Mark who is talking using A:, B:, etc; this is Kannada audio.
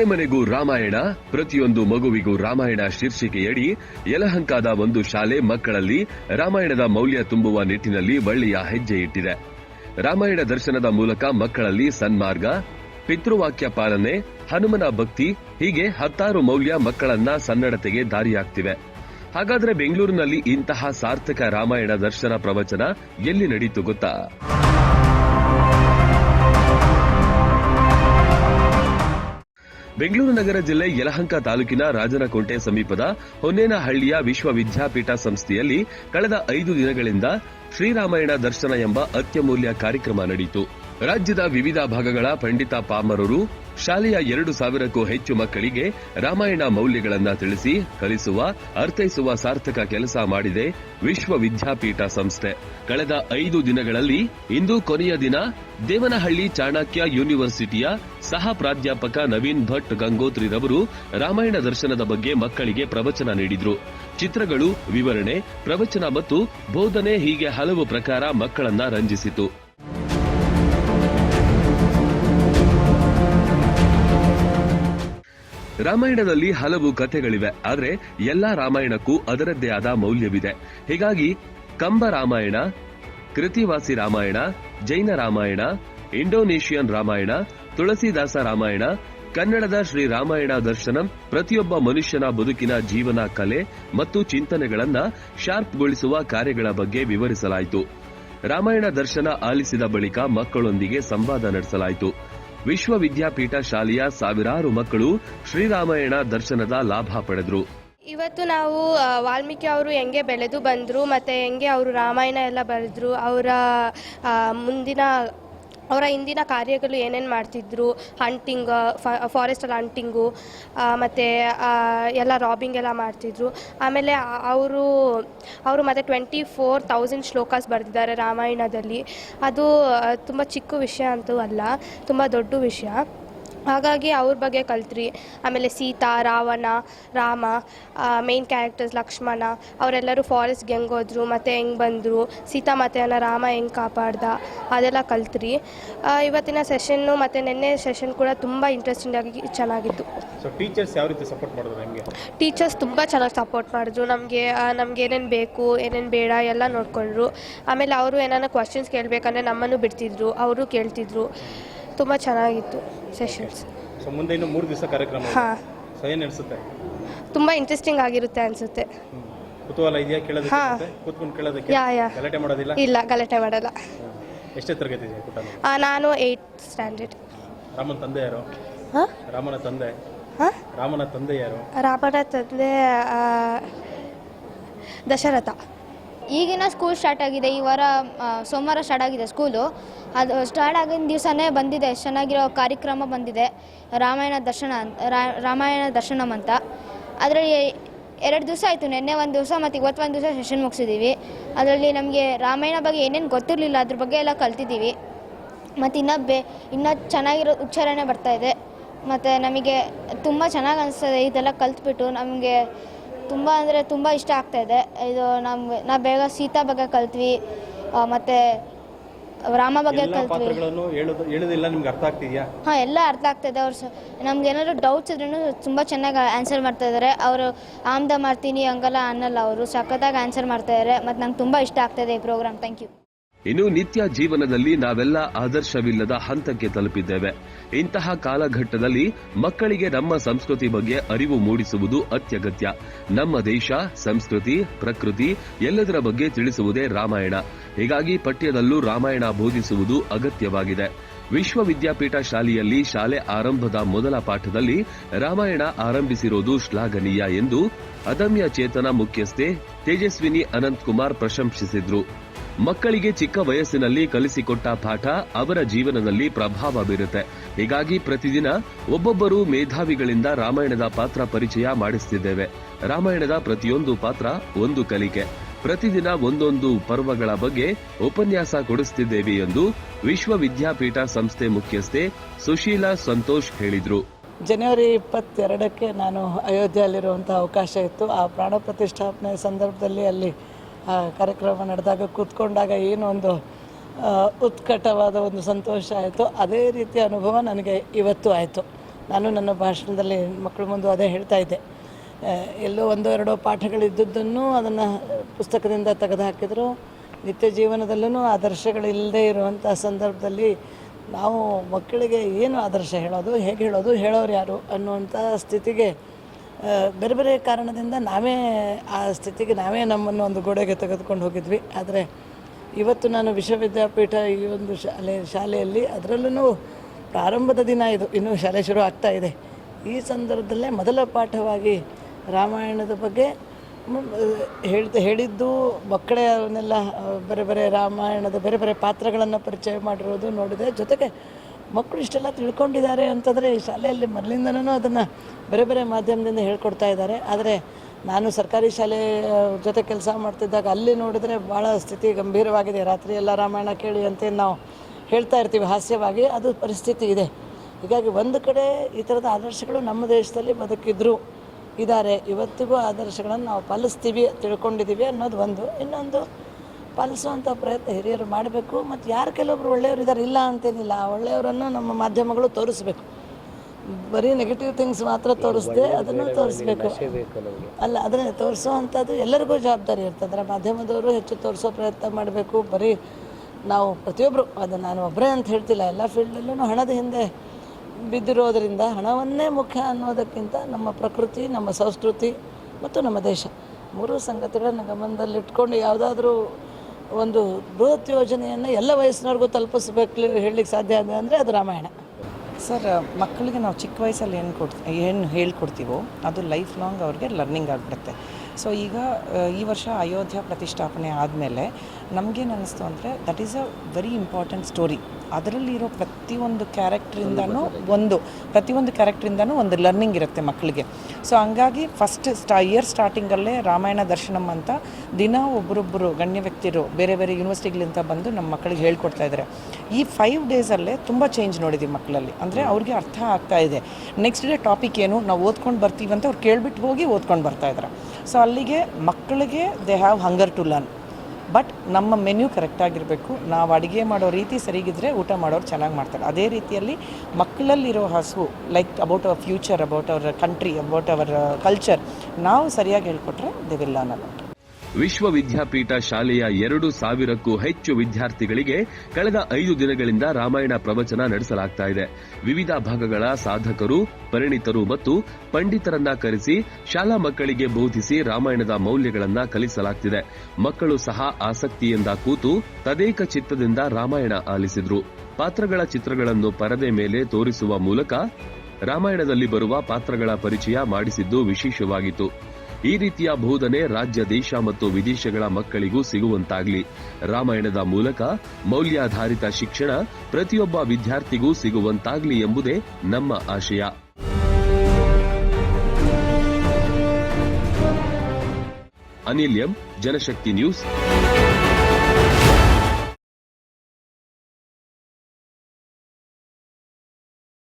A: ಮನೆ ಮನೆಗೂ ರಾಮಾಯಣ, ಪ್ರತಿಯೊಂದು ಮಗುವಿಗೂ ರಾಮಾಯಣ ಶೀರ್ಷಿಕೆಯಡಿ ಯಲಹಂಕಾದ ಒಂದು ಶಾಲೆ ಮಕ್ಕಳಲ್ಲಿ ರಾಮಾಯಣದ ಮೌಲ್ಯ ತುಂಬುವ ನಿಟ್ಟಿನಲ್ಲಿ ಒಳ್ಳೆಯ ಹೆಜ್ಜೆ ಇಟ್ಟಿದೆ. ರಾಮಾಯಣ ದರ್ಶನದ ಮೂಲಕ ಮಕ್ಕಳಲ್ಲಿ ಸನ್ಮಾರ್ಗ, ಪಿತೃವಾಕ್ಯ ಪಾಲನೆ, ಹನುಮನ ಭಕ್ತಿ, ಹೀಗೆ ಹತ್ತಾರು ಮೌಲ್ಯ ಮಕ್ಕಳನ್ನ ಸನ್ನಡತೆಗೆ ದಾರಿಯಾಗ್ತಿವೆ. ಹಾಗಾದ್ರೆ ಬೆಂಗಳೂರಿನಲ್ಲಿ ಇಂತಹ ಸಾರ್ಥಕ ರಾಮಾಯಣ ದರ್ಶನ ಪ್ರವಚನ ಎಲ್ಲಿ ನಡೀತು ಗೊತ್ತಾ? ಬೆಂಗಳೂರು ನಗರ ಜಿಲ್ಲೆ ಯಲಹಂಕ ತಾಲೂಕಿನ ರಾಜನಕೋಟೆ ಸಮೀಪದ ಹೊನ್ನೇನಹಳ್ಳಿಯ ವಿಶ್ವವಿದ್ಯಾಪೀಠ ಸಂಸ್ಥೆಯಲ್ಲಿ ಕಳೆದ ಐದು ದಿನಗಳಿಂದ ಶ್ರೀರಾಮಾಯಣ ದರ್ಶನ ಎಂಬ ಅತ್ಯಮೂಲ್ಯ ಕಾರ್ಯಕ್ರಮ ನಡೆಯಿತು. ರಾಜ್ಯದ ವಿವಿಧ ಭಾಗಗಳ ಪಂಡಿತ ಪಾಮರರು ಶಾಲೆಯ ಎರಡು ಸಾವಿರಕ್ಕೂ ಹೆಚ್ಚು ಮಕ್ಕಳಿಗೆ ರಾಮಾಯಣ ಮೌಲ್ಯಗಳನ್ನ ತಿಳಿಸಿ, ಕಲಿಸುವ, ಅರ್ಥೈಸುವ ಸಾರ್ಥಕ ಕೆಲಸ ಮಾಡಿದೆ ವಿಶ್ವವಿದ್ಯಾಪೀಠ ಸಂಸ್ಥೆ. ಕಳೆದ ಐದು ದಿನಗಳಲ್ಲಿ ಇಂದು ಕೊನೆಯ ದಿನ ದೇವನಹಳ್ಳಿ ಚಾಣಕ್ಯ ಯೂನಿವರ್ಸಿಟಿಯ ಸಹ ಪ್ರಾಧ್ಯಾಪಕ ನವೀನ್ ಭಟ್ ಗಂಗೋತ್ರಿ ರವರು ರಾಮಾಯಣ ದರ್ಶನದ ಬಗ್ಗೆ ಮಕ್ಕಳಿಗೆ ಪ್ರವಚನ ನೀಡಿದ್ರು. ಚಿತ್ರಗಳು, ವಿವರಣೆ, ಪ್ರವಚನ ಮತ್ತು ಬೋಧನೆ ಹೀಗೆ ಹಲವು ಪ್ರಕಾರ ಮಕ್ಕಳನ್ನ ರಂಜಿಸಿತು. ರಾಮಾಯಣದಲ್ಲಿ ಹಲವು ಕಥೆಗಳಿವೆ, ಆದರೆ ಎಲ್ಲಾ ರಾಮಾಯಣಕ್ಕೂ ಅದರದ್ದೇ ಆದ ಮೌಲ್ಯವಿದೆ. ಹೀಗಾಗಿ ಕಂಬ ರಾಮಾಯಣ, ಕೃತಿವಾಸಿ ರಾಮಾಯಣ, ಜೈನ ರಾಮಾಯಣ, ಇಂಡೋನೇಷಿಯನ್ ರಾಮಾಯಣ, ತುಳಸಿದಾಸ ರಾಮಾಯಣ, ಕನ್ನಡದ ಶ್ರೀ ರಾಮಾಯಣ ದರ್ಶನಂ ಪ್ರತಿಯೊಬ್ಬ ಮನುಷ್ಯನ ಬದುಕಿನ ಜೀವನ ಕಲೆ ಮತ್ತು ಚಿಂತನೆಗಳನ್ನ ಶಾರ್ಪ್ಗೊಳಿಸುವ ಕಾರ್ಯಗಳ ಬಗ್ಗೆ ವಿವರಿಸಲಾಯಿತು. ರಾಮಾಯಣ ದರ್ಶನ ಆಲಿಸಿದ ಬಳಿಕ ಮಕ್ಕಳೊಂದಿಗೆ ಸಂವಾದ ನಡೆಸಲಾಯಿತು. ವಿಶ್ವವಿದ್ಯಾಪೀಠ ಶಾಲೆಯ ಸಾವಿರಾರು ಮಕ್ಕಳು ಶ್ರೀರಾಮಾಯಣ ದರ್ಶನದ ಲಾಭ ಪಡೆದರು.
B: ಇವತ್ತು ನಾವು ವಾಲ್ಮೀಕಿ ಅವರು ಹೆಂಗೆ ಬೆಳೆದು ಬಂದರು, ಮತ್ತೆ ಹೆಂಗೆ ಅವರು ರಾಮಾಯಣ ಎಲ್ಲ ಬರೆದ್ರು, ಅವರ ಮುಂದಿನ ಅವರ ಹಿಂದಿನ ಕಾರ್ಯಗಳು ಏನೇನು ಮಾಡ್ತಿದ್ರು? ಹಂಟಿಂಗ್ ಫಾರೆಸ್ಟಲ್ಲಿ ಹಂಟಿಂಗು ಮತ್ತು ಎಲ್ಲ ರಾಬಿಂಗ್ ಎಲ್ಲ ಮಾಡ್ತಿದ್ರು. ಆಮೇಲೆ ಅವರು ಅವರು ಮತ್ತು ಟ್ವೆಂಟಿ ಫೋರ್ ತೌಸಂಡ್ ಶ್ಲೋಕಾಸ್ ಬರೆದಿದ್ದಾರೆ ರಾಮಾಯಣದಲ್ಲಿ. ಅದು ತುಂಬ ಚಿಕ್ಕ ವಿಷಯ ಅಂತೂ ಅಲ್ಲ, ತುಂಬ ದೊಡ್ಡ ವಿಷಯ. ಹಾಗಾಗಿ ಅವ್ರ ಬಗ್ಗೆ ಕಲ್ತ್ರಿ. ಆಮೇಲೆ ಸೀತಾ ರಾವಣ ರಾಮ ಮೇನ್ ಕ್ಯಾರೆಕ್ಟರ್ಸ್ ಲಕ್ಷ್ಮಣ ಅವರೆಲ್ಲರೂ ಫಾರೆಸ್ಟ್ಗೆ ಹೆಂಗೆ ಹೋದ್ರು ಮತ್ತು ಹೆಂಗೆ ಬಂದರು ಸೀತಾ ಮಾತೆಯನ್ನು ರಾಮ ಹೆಂಗೆ ಕಾಪಾಡ್ದ ಅದೆಲ್ಲ ಕಲ್ತ್ರಿ. ಇವತ್ತಿನ ಸೆಷನ್ನು ಮತ್ತು ನಿನ್ನೆ ಸೆಷನ್ ಕೂಡ ತುಂಬ ಇಂಟ್ರೆಸ್ಟಿಂಗ್ ಆಗಿ ಚೆನ್ನಾಗಿತ್ತು.
C: ಸೊ ಟೀಚರ್ಸ್ ಯಾವ ರೀತಿ ಸಪೋರ್ಟ್ ಮಾಡಿದ್ರು ನಿಮಗೆ?
B: ಟೀಚರ್ಸ್ ತುಂಬ ಚೆನ್ನಾಗಿ ಸಪೋರ್ಟ್ ಮಾಡಿದ್ರು. ನಮಗೆ ನಮ್ಗೆ ಏನೇನು ಬೇಕು ಏನೇನು ಬೇಡ ಎಲ್ಲ ನೋಡಿಕೊಂಡ್ರು. ಆಮೇಲೆ ಅವರು ಏನಾರ ಕ್ವಶನ್ಸ್ ಕೇಳಬೇಕಂದ್ರೆ ನಮ್ಮನ್ನು ಬಿಡ್ತಿದ್ರು ಅವರು ಕೇಳ್ತಿದ್ರು. ತುಂಬ ಚೆನ್ನಾಗಿತ್ತು ಸೆಷನ್ಸ್
C: ಸೊ ಮುಂದೆ ಇನ್ನು ಮೂರು ದಿವಸ ಕಾರ್ಯಕ್ರಮ ಇದೆ.
B: ಹಾಂ
C: ಸೊ ಏನು ಅನಿಸುತ್ತೆ?
B: ತುಂಬ ಇಂಟ್ರೆಸ್ಟಿಂಗ್ ಆಗಿರುತ್ತೆ ಅನಿಸುತ್ತೆ.
C: ಕುತೂಹಲ ಇದೆಯಾ? ಕೇಳೋದಕ್ಕೆ
B: ಹಾ.
C: ಮತ್ತೆ? ಕೂತ್ಕೊಂಡು ಕೇಳೋದಕ್ಕೆ?
B: ಯಾ ಯಾ.
C: ಗಲಾಟೆ ಮಾಡೋದಿಲ್ಲ?
B: ಇಲ್ಲ ಗಲಾಟೆ ಮಾಡಲ್ಲ.
C: ಎಷ್ಟೇ ತರಗತಿ ಇದೆ ಪುಟ್ಟ
B: ಆ, ನಾನು ಏಯ್ಟ್ ಸ್ಟ್ಯಾಂಡರ್ಡ್
C: ರಾಮನ ತಂದೆ ಯಾರು?
B: ಹಾಂ?
C: ರಾಮನ ತಂದೆ.
B: ಹಾಂ?
C: ರಾಮನ ತಂದೆ ಯಾರು?
B: ರಾಮನ ತಂದೆ ಆ, ದಶರಥ.
D: ಈಗಿನ ಸ್ಕೂಲ್ ಸ್ಟಾರ್ಟ್ ಆಗಿದೆ. ಈ ವಾರ ಸೋಮವಾರ ಸ್ಟಾರ್ಟ್ ಆಗಿದೆ ಸ್ಕೂಲು ಅದು ಸ್ಟಾರ್ಟ್ ಆಗಿನ ದಿವಸನೇ ಬಂದಿದೆ. ಚೆನ್ನಾಗಿರೋ ಕಾರ್ಯಕ್ರಮ ಬಂದಿದೆ. ರಾಮಾಯಣ ದರ್ಶನ ರಾಮಾಯಣ ದರ್ಶನಂ ಅಂತ. ಅದರಲ್ಲಿ ಎರಡು ದಿವಸ ಆಯಿತು. ನಿನ್ನೆ ಒಂದು ದಿವಸ ಮತ್ತು ಇವತ್ತು ಒಂದು ದಿವಸ ಸೆಷನ್ ಮುಗಿಸಿದ್ದೀವಿ ಅದರಲ್ಲಿ ನಮಗೆ ರಾಮಾಯಣ ಬಗ್ಗೆ ಏನೇನು ಗೊತ್ತಿರಲಿಲ್ಲ, ಅದ್ರ ಬಗ್ಗೆ ಎಲ್ಲ ಕಲ್ತಿದ್ದೀವಿ ಮತ್ತು ಇನ್ನೂ ಬೇ, ಇನ್ನೂ ಚೆನ್ನಾಗಿರೋ ಉಚ್ಚಾರಣೆ ಬರ್ತಾ ಇದೆ. ಮತ್ತು ನಮಗೆ ತುಂಬ ಚೆನ್ನಾಗಿ ಅನಿಸ್ತದೆ. ಇದೆಲ್ಲ ಕಲ್ತ್ಬಿಟ್ಟು ನಮಗೆ ತುಂಬ ಅಂದರೆ ತುಂಬ ಇಷ್ಟ ಆಗ್ತಾ ಇದೆ. ಇದು ನಮ್ಮ ನಾವು ಬೇಗ ಸೀತಾ ಬಗ್ಗೆ ಕಲ್ತ್ವಿ ಮತ್ತೆ ರಾಮ ಬಗ್ಗೆ
C: ಎಲ್ಲ
D: ಕಲ್ತ್ವಿ.
C: ಪಾತ್ರಗಳನ್ನು ಹೇಳೋದು ಹೇಳೋದಿಲ್ಲ ನಿಮ್ಗೆ ಅರ್ಥ ಆಗ್ತಿದ್ಯಾ?
D: ಹಾಂ ಎಲ್ಲ ಅರ್ಥ ಆಗ್ತಾಯಿದೆ ಅವ್ರು ನಮ್ಗೆ ಏನಾದ್ರು ಡೌಟ್ಸ್ ಇದ್ರೂ ತುಂಬ ಚೆನ್ನಾಗಿ ಆನ್ಸರ್ ಮಾಡ್ತಾ ಇದ್ದಾರೆ ಅವರು ಆಮ್ದ ಮಾಡ್ತೀನಿ ಹಂಗಲ್ಲ ಅನ್ನಲ್ಲ ಅವರು. ಸಖತ್ತಾಗಿ ಆನ್ಸರ್ ಮಾಡ್ತಾ ಇದ್ದಾರೆ ಮತ್ತು ನಂಗೆ ತುಂಬ ಇಷ್ಟ ಆಗ್ತಾಯಿದೆ ಈ ಪ್ರೋಗ್ರಾಮ್ ಥ್ಯಾಂಕ್ ಯು
A: ಇನ್ನು ನಿತ್ಯ ಜೀವನದಲ್ಲಿ ನಾವೆಲ್ಲ ಆದರ್ಶವಿಲ್ಲದ ಹಂತಕ್ಕೆ ತಲುಪಿದ್ದೇವೆ. ಇಂತಹ ಕಾಲಘಟ್ಟದಲ್ಲಿ ಮಕ್ಕಳಿಗೆ ನಮ್ಮ ಸಂಸ್ಕೃತಿ ಬಗ್ಗೆ ಅರಿವು ಮೂಡಿಸುವುದು ಅತ್ಯಗತ್ಯ. ನಮ್ಮ ದೇಶ, ಸಂಸ್ಕೃತಿ, ಪ್ರಕೃತಿ ಎಲ್ಲದರ ಬಗ್ಗೆ ತಿಳಿಸುವುದೇ ರಾಮಾಯಣ. ಹೀಗಾಗಿ ಪಠ್ಯದಲ್ಲೂ ರಾಮಾಯಣ ಬೋಧಿಸುವುದು ಅಗತ್ಯವಾಗಿದೆ. ವಿಶ್ವವಿದ್ಯಾಪೀಠ ಶಾಲೆಯಲ್ಲಿ ಶಾಲೆ ಆರಂಭದ ಮೊದಲ ಪಾಠದಲ್ಲಿ ರಾಮಾಯಣ ಆರಂಭಿಸಿರುವುದು ಶ್ಲಾಘನೀಯ ಎಂದು ಅದಮ್ಯ ಚೇತನ ಮುಖ್ಯಸ್ಥೆ ತೇಜಸ್ವಿನಿ ಅನಂತ್ ಕುಮಾರ್ ಪ್ರಶಂಸಿಸಿದ್ರು. ಮಕ್ಕಳಿಗೆ ಚಿಕ್ಕ ವಯಸ್ಸಿನಲ್ಲಿ ಕಲಿಸಿಕೊಟ್ಟ ಪಾಠ ಅವರ ಜೀವನದಲ್ಲಿ ಪ್ರಭಾವ ಬೀರುತ್ತೆ. ಹೀಗಾಗಿ ಪ್ರತಿದಿನ ಒಬ್ಬೊಬ್ಬರು ಮೇಧಾವಿಗಳಿಂದ ರಾಮಾಯಣದ ಪಾತ್ರ ಪರಿಚಯ ಮಾಡಿಸ್ತಿದ್ದೇವೆ. ರಾಮಾಯಣದ ಪ್ರತಿಯೊಂದು ಪಾತ್ರ ಒಂದು ಕಲಿಕೆ. ಪ್ರತಿದಿನ ಒಂದೊಂದು ಪರ್ವಗಳ ಬಗ್ಗೆ ಉಪನ್ಯಾಸ ಕೊಡಿಸ್ತಿದ್ದೇವೆ ಎಂದು ವಿಶ್ವವಿದ್ಯಾಪೀಠ ಸಂಸ್ಥೆ ಮುಖ್ಯಸ್ಥೆ ಸುಶೀಲಾ ಸಂತೋಷ್ ಹೇಳಿದರು.
E: ಜನವರಿ ಇಪ್ಪತ್ತೆರಡಕ್ಕೆ ನಾನು ಅಯೋಧ್ಯೆಯಲ್ಲಿರುವಂಥ ಅವಕಾಶ ಇತ್ತು. ಆ ಪ್ರಾಣ ಪ್ರತಿಷ್ಠಾಪನೆ ಸಂದರ್ಭದಲ್ಲಿ ಅಲ್ಲಿ ಕಾರ್ಯಕ್ರಮ ನಡೆದಾಗ ಕೂತ್ಕೊಂಡಾಗ ಏನು ಒಂದು ಉತ್ಕಟವಾದ ಒಂದು ಸಂತೋಷ ಆಯಿತು, ಅದೇ ರೀತಿಯ ಅನುಭವ ನನಗೆ ಇವತ್ತು ಆಯಿತು. ನಾನು ನನ್ನ ಭಾಷಣದಲ್ಲಿ ಮಕ್ಕಳ ಮುಂದೆ ಅದೇ ಹೇಳ್ತಾ ಇದ್ದೆ. ಎಲ್ಲೋ ಒಂದೋ ಎರಡೋ ಪಾಠಗಳಿದ್ದುದನ್ನು ಅದನ್ನು ಪುಸ್ತಕದಿಂದ ತೆಗೆದು ಹಾಕಿದ್ರು ನಿತ್ಯ ಜೀವನದಲ್ಲೂ ಆದರ್ಶಗಳಿಲ್ಲದೆ ಇರುವಂಥ ಸಂದರ್ಭದಲ್ಲಿ ನಾವು ಮಕ್ಕಳಿಗೆ ಏನು ಆದರ್ಶ ಹೇಳೋದು, ಹೇಗೆ ಹೇಳೋದು, ಹೇಳೋರು ಯಾರು ಅನ್ನುವಂಥ ಸ್ಥಿತಿಗೆ ಬೇರೆ ಬೇರೆ ಕಾರಣದಿಂದ ನಾವೇ ಆ ಸ್ಥಿತಿಗೆ ನಾವೇ ನಮ್ಮನ್ನು ಒಂದು ಗೋಡೆಗೆ ತೆಗೆದುಕೊಂಡು ಹೋಗಿದ್ವಿ. ಆದರೆ ಇವತ್ತು ನಾನು ವಿಶ್ವವಿದ್ಯಾಪೀಠ ಈ ಒಂದು ಶಾಲೆ ಶಾಲೆಯಲ್ಲಿ ಅದರಲ್ಲೂ ಪ್ರಾರಂಭದ ದಿನ ಇದು. ಇನ್ನೂ ಶಾಲೆ ಶುರು ಆಗ್ತಾ ಇದೆ. ಈ ಸಂದರ್ಭದಲ್ಲೇ ಮೊದಲ ಪಾಠವಾಗಿ ರಾಮಾಯಣದ ಬಗ್ಗೆ ಹೇಳ್ತಾ, ಹೇಳಿದ್ದು ಮಕ್ಕಳೇ ಅವನ್ನೆಲ್ಲ ಬೇರೆ ಬೇರೆ ರಾಮಾಯಣದ ಬೇರೆ ಬೇರೆ ಪಾತ್ರಗಳನ್ನು ಪರಿಚಯ ಮಾಡಿರೋದು ನೋಡಿದೆ. ಜೊತೆಗೆ ಮಕ್ಕಳು ಇಷ್ಟೆಲ್ಲ ತಿಳ್ಕೊಂಡಿದ್ದಾರೆ ಅಂತಂದರೆ ಈ ಶಾಲೆಯಲ್ಲಿ ಮೊದಲಿಂದನೂ ಅದನ್ನು ಬೇರೆ ಬೇರೆ ಮಾಧ್ಯಮದಿಂದ ಹೇಳ್ಕೊಡ್ತಾ ಇದ್ದಾರೆ. ಆದರೆ ನಾನು ಸರ್ಕಾರಿ ಶಾಲೆ ಜೊತೆ ಕೆಲಸ ಮಾಡ್ತಿದ್ದಾಗ ಅಲ್ಲಿ ನೋಡಿದರೆ ಭಾಳ ಸ್ಥಿತಿ ಗಂಭೀರವಾಗಿದೆ. ರಾತ್ರಿ ಎಲ್ಲ ರಾಮಾಯಣ ಕೇಳಿ ಅಂತ ನಾವು ಹೇಳ್ತಾ ಇರ್ತೀವಿ, ಹಾಸ್ಯವಾಗಿ ಅದು ಪರಿಸ್ಥಿತಿ ಇದೆ. ಹೀಗಾಗಿ ಒಂದು ಕಡೆ ಈ ಥರದ ಆದರ್ಶಗಳು ನಮ್ಮ ದೇಶದಲ್ಲಿ ಬದುಕಿದ್ರು ಇದ್ದಾರೆ ಇವತ್ತಿಗೂ ಆದರ್ಶಗಳನ್ನು ನಾವು ಪಾಲಿಸ್ತೀವಿ, ತಿಳ್ಕೊಂಡಿದ್ದೀವಿ ಅನ್ನೋದು ಒಂದು. ಇನ್ನೊಂದು ಪಾಲಿಸುವಂಥ ಪ್ರಯತ್ನ ಹಿರಿಯರು ಮಾಡಬೇಕು ಮತ್ತು ಯಾರು ಕೆಲವೊಬ್ರು ಒಳ್ಳೆಯವರು ಇದ್ದಾರೆ ಇಲ್ಲ ಅಂತೇನಿಲ್ಲ ಆ ಒಳ್ಳೆಯವರನ್ನು ನಮ್ಮ ಮಾಧ್ಯಮಗಳು ತೋರಿಸ್ಬೇಕು. ಬರೀ ನೆಗೆಟಿವ್ ಥಿಂಗ್ಸ್ ಮಾತ್ರ ತೋರಿಸ್ದೆ ಅದನ್ನು ತೋರಿಸ್ಬೇಕು. ಅಲ್ಲ ಅದನ್ನೇ ತೋರಿಸುವಂಥದ್ದು ಎಲ್ಲರಿಗೂ ಜವಾಬ್ದಾರಿ ಇರ್ತದೆ ಮಾಧ್ಯಮದವರು ಹೆಚ್ಚು ತೋರಿಸೋ ಪ್ರಯತ್ನ ಮಾಡಬೇಕು. ಬರೀ ನಾವು ಪ್ರತಿಯೊಬ್ಬರು ಅದು ನಾನು ಒಬ್ಬರೇ ಅಂತ ಹೇಳ್ತಿಲ್ಲ ಎಲ್ಲ ಫೀಲ್ಡಲ್ಲೂ ಹಣದ ಹಿಂದೆ ಬಿದ್ದಿರೋದರಿಂದ ಹಣವನ್ನೇ ಮುಖ್ಯ ಅನ್ನೋದಕ್ಕಿಂತ ನಮ್ಮ ಪ್ರಕೃತಿ ನಮ್ಮ ಸಂಸ್ಕೃತಿ ಮತ್ತು ನಮ್ಮ ದೇಶ. ಮೂರು ಸಂಗತಿಗಳನ್ನು ಗಮನದಲ್ಲಿಟ್ಕೊಂಡು ಯಾವುದಾದ್ರೂ ಒಂದು ಬೃಹತ್ ಯೋಜನೆಯನ್ನು ಎಲ್ಲ ವಯಸ್ಸಿನವ್ರಿಗೂ ತಲುಪಿಸ್ಬೇಕು ಹೇಳಲಿಕ್ಕೆ ಸಾಧ್ಯ ಇದೆ ಅಂದರೆ ಅದು ರಾಮಾಯಣ.
F: ಸರ್, ಮಕ್ಕಳಿಗೆ ನಾವು ಚಿಕ್ಕ ವಯಸ್ಸಲ್ಲಿ ಏನು ಕೊಡ್ ಏನು ಹೇಳ್ಕೊಡ್ತೀವೋ ಅದು ಲೈಫ್ ಲಾಂಗ್ ಅವ್ರಿಗೆ ಲರ್ನಿಂಗ್ ಆಗಿಬಿಡುತ್ತೆ. ಸೊ ಈಗ ಈ ವರ್ಷ ಅಯೋಧ್ಯ ಪ್ರತಿಷ್ಠಾಪನೆ ಆದಮೇಲೆ ನಮಗೇನು ಅನ್ನಿಸ್ತು ಅಂದರೆ that is a very important story ಅದರಲ್ಲಿರೋ ಪ್ರತಿಯೊಂದು ಕ್ಯಾರೆಕ್ಟ್ರಿಂದನೂ ಒಂದು ಪ್ರತಿಯೊಂದು ಕ್ಯಾರೆಕ್ಟ್ರಿಂದನೂ ಒಂದು ಲರ್ನಿಂಗ್ ಇರುತ್ತೆ ಮಕ್ಕಳಿಗೆ ಸೊ ಹಂಗಾಗಿ ಫಸ್ಟ್ ಸ್ಟಾ ಇಯರ್ ಸ್ಟಾರ್ಟಿಂಗಲ್ಲೇ ರಾಮಾಯಣ ದರ್ಶನಂ ಅಂತ ದಿನ ಒಬ್ಬರೊಬ್ಬರು ಗಣ್ಯ ವ್ಯಕ್ತಿರು ಬೇರೆ ಬೇರೆ ಯೂನಿವರ್ಸಿಟಿಗಳಿಂದ ಬಂದು ನಮ್ಮ ಮಕ್ಕಳಿಗೆ ಹೇಳ್ಕೊಡ್ತಾ ಇದ್ದಾರೆ ಈ ಫೈವ್ ಡೇಸಲ್ಲೇ ತುಂಬ ಚೇಂಜ್ ನೋಡಿದ್ದೀವಿ ಮಕ್ಕಳಲ್ಲಿ ಅಂದರೆ ಅವ್ರಿಗೆ ಅರ್ಥ ಆಗ್ತಾ ಇದೆ. ನೆಕ್ಸ್ಟ್ ಡೇ ಟಾಪಿಕ್ ಏನು? ನಾವು ಓದ್ಕೊಂಡು ಬರ್ತೀವಿ ಅಂತ ಅವ್ರು ಕೇಳ್ಬಿಟ್ಟು ಹೋಗಿ ಓದ್ಕೊಂಡು ಬರ್ತಾ ಇದ್ದಾರೆ ಸೊ ಅಲ್ಲಿಗೆ ಮಕ್ಕಳಿಗೆ they have hunger to learn but ನಮ್ಮ ಮೆನ್ಯೂ ಕರೆಕ್ಟಾಗಿರಬೇಕು ನಾವು ಅಡುಗೆ ಮಾಡೋ ರೀತಿ ಸರಿಗಿದ್ರೆ ಊಟ ಮಾಡೋರು ಚೆನ್ನಾಗಿ ಮಾಡ್ತಾರೆ. ಅದೇ ರೀತಿಯಲ್ಲಿ ಮಕ್ಕಳಲ್ಲಿರೋ ಹಸು like about our future about our country about our culture ನಾವು ಸರಿಯಾಗಿ ಹೇಳ್ಕೊಟ್ರೆ ದೇ ವಿಲ್ ಲರ್ನ್
A: ವಿಶ್ವವಿದ್ಯಾಪೀಠ ಶಾಲೆಯ ಎರಡು ಸಾವಿರಕ್ಕೂ ಹೆಚ್ಚು ವಿದ್ಯಾರ್ಥಿಗಳಿಗೆ ಕಳೆದ ಐದು ದಿನಗಳಿಂದ ರಾಮಾಯಣ ಪ್ರವಚನ ನಡೆಸಲಾಗ್ತಾ ಇದೆ. ವಿವಿಧ ಭಾಗಗಳ ಸಾಧಕರು, ಪರಿಣಿತರು ಮತ್ತು ಪಂಡಿತರನ್ನ ಕರೆಸಿ ಶಾಲಾ ಮಕ್ಕಳಿಗೆ ಬೋಧಿಸಿ ರಾಮಾಯಣದ ಮೌಲ್ಯಗಳನ್ನ ಕಲಿಸಲಾಗ್ತಿದೆ. ಮಕ್ಕಳು ಸಹ ಆಸಕ್ತಿಯಿಂದ ಕೂತು ತದೇಕ ಚಿತ್ತದಿಂದ ರಾಮಾಯಣ ಆಲಿಸಿದ್ರು. ಪಾತ್ರಗಳ ಚಿತ್ರಗಳನ್ನು ಪರದೆ ಮೇಲೆ ತೋರಿಸುವ ಮೂಲಕ ರಾಮಾಯಣದಲ್ಲಿ ಬರುವ ಪಾತ್ರಗಳ ಪರಿಚಯ ಮಾಡಿಸಿದ್ದು ವಿಶೇಷವಾಗಿತ್ತು. ಈ ರೀತಿಯ ಬೋಧನೆ ರಾಜ್ಯ ದೇಶ ಮತ್ತು ವಿದೇಶಗಳ ಮಕ್ಕಳಿಗೂ ಸಿಗುವಂತಾಗಲಿ. ರಾಮಾಯಣದ ಮೂಲಕ ಮೌಲ್ಯಾಧಾರಿತ ಶಿಕ್ಷಣ ಪ್ರತಿಯೊಬ್ಬ ವಿದ್ಯಾರ್ಥಿಗೂ ಸಿಗುವಂತಾಗಲಿ ಎಂಬುದೇ ನಮ್ಮ ಆಶಯ. Anil M, Janashakti news.